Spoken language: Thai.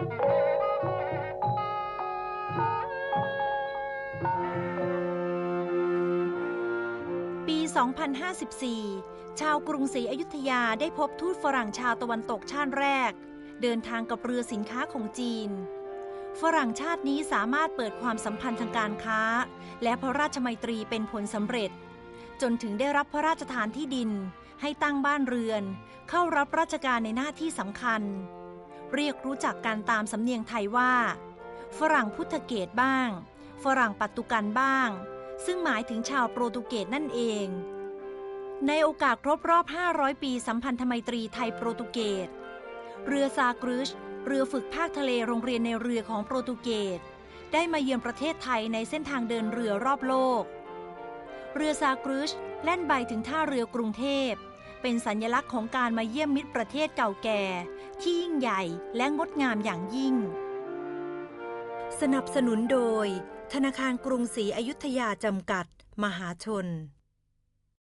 ปี 2054 ชาวกรุงศรีอยุธยาได้พบทูตฝรั่งชาวตะวันตกชาติแรก เดินทางกับเรือสินค้าของจีน ฝรั่งชาตินี้สามารถเปิดความสัมพันธ์ทางการค้า และพระราชมัยตรีเป็นผลสำเร็จ จนถึงได้รับพระราชทานที่ดิน ให้ตั้งบ้านเรือน เข้ารับราชการในหน้าที่สำคัญ เรียกรู้จักกันตามสำเนียงไทยว่า ฝรั่งพุทธเกตบ้าง ฝรั่งปัตตุกันบ้าง ซึ่งหมายถึงชาวโปรตุเกสนั่นเอง ในโอกาสครบรอบ 500 ปีสัมพันธไมตรีไทยโปรตุเกส เรือซากรุชเรือฝึกภาคทะเลโรงเรียนในเรือของโปรตุเกส ได้มาเยือนประเทศไทยในเส้นทางเดินเรือรอบโลก เรือซากรุชแล่นใบถึงท่าเรือกรุงเทพ เป็นสัญลักษณ์ของการมาเยี่ยมมิตรประเทศเก่าแก่ ที่ยิ่งใหญ่และงดงามอย่างยิ่ง สนับสนุนโดย ธนาคารกรุงศรีอยุธยาจำกัด มหาชน